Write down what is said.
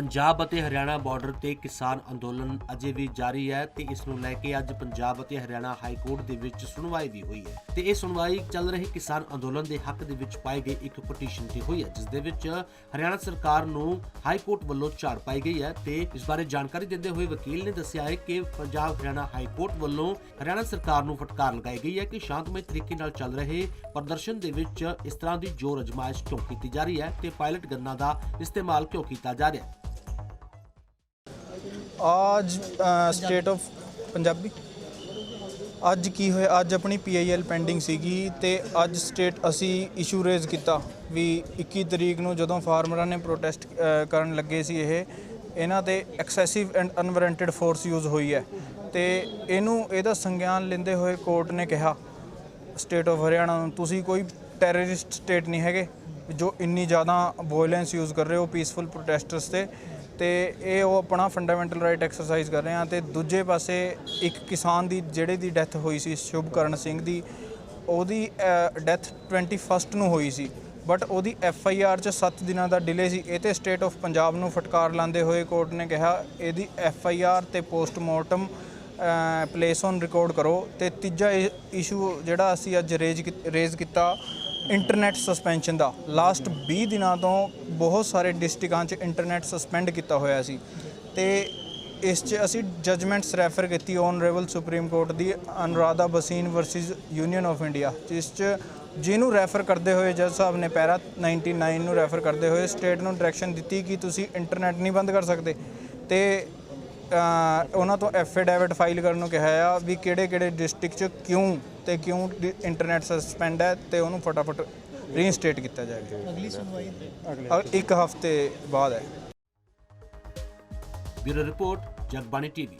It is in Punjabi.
ਪੰਜਾਬ ਅਤੇ ਹਰਿਆਣਾ ਬਾਰਡਰ ਤੇ ਕਿਸਾਨ ਅੰਦੋਲਨ ਅਜੇ ਵੀ ਜਾਰੀ ਹੈ ਤੇ ਇਸ ਨੂੰ ਲੈ ਕੇ ਅੱਜ ਪੰਜਾਬ ਅਤੇ ਹਰਿਆਣਾ ਹਾਈ ਕੋਰਟ ਦੇ ਵਿੱਚ ਸੁਣਵਾਈ ਵੀ ਹੋਈ ਹੈ। ਤੇ ਇਹ ਸੁਣਵਾਈ ਚੱਲ ਰਹੇ ਕਿਸਾਨ ਅੰਦੋਲਨ ਦੇ ਹੱਕ ਦੇ ਵਿੱਚ ਪਾਈ ਗਈ ਇੱਕ ਪਟੀਸ਼ਨ ਤੇ ਹੋਈ ਹੈ, ਜਿਸ ਦੇ ਵਿੱਚ ਹਰਿਆਣਾ ਸਰਕਾਰ ਨੂੰ ਹਾਈ ਕੋਰਟ ਵੱਲੋਂ ਝਾੜ ਪਾਈ ਗਈ ਹੈ ਤੇ ਇਸ ਬਾਰੇ ਜਾਣਕਾਰੀ ਦਿੰਦੇ ਹੋਏ ਵਕੀਲ ਨੇ ਦੱਸਿਆ ਹੈ ਕਿ ਪੰਜਾਬ ਹਰਿਆਣਾ ਹਾਈ ਕੋਰਟ ਵੱਲੋਂ ਹਰਿਆਣਾ ਸਰਕਾਰ ਨੂੰ ਫਟਕਾਰ ਲਗਾਈ ਗਈ ਹੈ ਕਿ ਸ਼ਾਂਤਮਈ ਤਰੀਕੇ ਨਾਲ ਚੱਲ ਰਹੇ ਪ੍ਰਦਰਸ਼ਨ ਦੇ ਵਿੱਚ ਇਸ ਤਰ੍ਹਾਂ ਦੀ ਜੋਰ ਅਜਮਾਇਸ਼ ਕਿਉਂ ਕੀਤੀ ਜਾ ਰਹੀ ਹੈ ਤੇ ਪਾਇਲਟ ਗੰਨਾਂ ਦਾ ਇਸਤੇਮਾਲ ਕਿਉਂ ਕੀਤਾ ਜਾ ਰਿਹਾ ਹੈ। ਅੱਜ ਸਟੇਟ ਆਫ ਪੰਜਾਬੀ ਅੱਜ ਕੀ ਹੋਇਆ? ਅੱਜ ਆਪਣੀ ਪੀਆਈਐਲ ਪੈਂਡਿੰਗ ਸੀਗੀ ਤੇ ਅੱਜ ਸਟੇਟ ਅਸੀਂ ਇਸ਼ੂ ਰੇਜ਼ ਕੀਤਾ ਵੀ 21 ਤਰੀਕ ਨੂੰ ਜਦੋਂ ਫਾਰਮਰਾਂ ਨੇ ਪ੍ਰੋਟੈਸਟ ਕਰਨ ਲੱਗੇ ਸੀ ਇਹ, ਇਹਨਾਂ ਤੇ excessive and unwarranted force use ਹੋਈ ਹੈ। ਤੇ ਇਹਨੂੰ, ਇਹਦਾ ਸੰਗਿਆਨ ਲੈਂਦੇ ਹੋਏ ਕੋਰਟ ਨੇ ਕਿਹਾ ਸਟੇਟ ਆਫ ਹਰਿਆਣਾ ਨੂੰ, ਤੁਸੀਂ ਕੋਈ ਟੈਰਰਿਸਟ ਸਟੇਟ ਨਹੀਂ ਹੈਗੇ। ਜੋ ਇੰਨੀ ਜ਼ਿਆਦਾ ਵਾਇਲੈਂਸ ਯੂਜ਼ ਕਰ ਰਹੇ ਹੋ ਪੀਸਫੁਲ ਪ੍ਰੋਟੈਸਟਰਸ ਤੇ ਤੇ ਇਹ ਉਹ ਆਪਣਾ ਫੰਡਾਮੈਂਟਲ ਰਾਈਟ ਐਕਸਰਸਾਈਜ਼ ਕਰ ਰਹੇ ਆ ਤੇ ਦੂਜੇ ਪਾਸੇ ਇੱਕ ਕਿਸਾਨ ਦੀ ਜਿਹੜੇ ਦੀ ਡੈਥ ਹੋਈ ਸੀ, ਸ਼ੁਭਕਰਨ ਸਿੰਘ ਦੀ, ਉਹਦੀ ਡੈਥ 21st ਨੂੰ ਹੋਈ ਸੀ ਬਟ ਉਹਦੀ ਐਫ ਆਈ ਆਰ 'ਚ 7 ਦਿਨਾਂ ਦਾ ਡਿਲੇ ਸੀ, ਇਹ ਤੇ ਸਟੇਟ ਆਫ ਪੰਜਾਬ ਨੂੰ ਫਟਕਾਰ ਲਾਉਂਦੇ ਹੋਏ ਕੋਰਟ ਨੇ ਕਿਹਾ, ਇਹਦੀ ਐਫ ਆਈ ਆਰ ਤੇ ਪੋਸਟਮਾਰਟਮ ਪਲੇਸ ਔਨ ਰਿਕਾਰਡ ਕਰੋ, ਤੇ ਤੀਜਾ ਇਸ਼ੂ ਜਿਹੜਾ ਅਸੀਂ ਅੱਜ ਰੇਜ਼ ਰੇਜ਼ ਕੀਤਾ ਇੰਟਰਨੈਟ ਸਸਪੈਂਸ਼ਨ ਦਾ। ਲਾਸਟ 20 ਦਿਨਾਂ ਤੋਂ ਬਹੁਤ ਸਾਰੇ ਡਿਸਟ੍ਰਿਕਾਂ 'ਚ ਇੰਟਰਨੈਟ ਸਸਪੈਂਡ ਕੀਤਾ ਹੋਇਆ ਸੀ। ਤੇ ਇਸ 'ਚ ਅਸੀਂ ਜਜਮੈਂਟਸ ਰੈਫਰ ਕੀਤੀ honourable supreme court the Anuradha Bhasin versus union of India ਜਿਸ 'ਚ ਜਿਹਨੂੰ ਰੈਫਰ ਕਰਦੇ ਹੋਏ ਜੱਜ ਸਾਹਿਬ ਨੇ ਪੈਰਾ 99 ਨੂੰ ਰੈਫਰ ਕਰਦੇ ਹੋਏ ਸਟੇਟ ਨੂੰ ਡਾਇਰੈਕਸ਼ਨ ਦਿੱਤੀ ਕਿ ਤੁਸੀਂ ਇੰਟਰਨੈਟ ਨਹੀਂ ਬੰਦ ਕਰ ਸਕਦੇ। ਤੇ ਉਹਨਾਂ ਤੋਂ ਐਫੀਡੈਵਿਟ ਫਾਈਲ ਕਰਨ ਨੂੰ ਕਿਹਾ ਆ ਵੀ ਕਿਹੜੇ ਕਿਹੜੇ ਡਿਸਟ੍ਰਿਕਟ 'ਚ ਕਿਉਂ ਤੇ ਕਿਉਂ ਇੰਟਰਨੈਟ ਸਸਪੈਂਡ ਹੈ ਤੇ ਉਹਨੂੰ ਫਟਾਫਟ ਰੀਇਨਸਟੇਟ ਕੀਤਾ ਜਾਏਗਾ। ਅਗਲੀ ਸੁਣਵਾਈ ਅਗਲੇ ਇੱਕ ਹਫ਼ਤੇ ਬਾਅਦ ਹੈ। Bureau report Jagbani TV.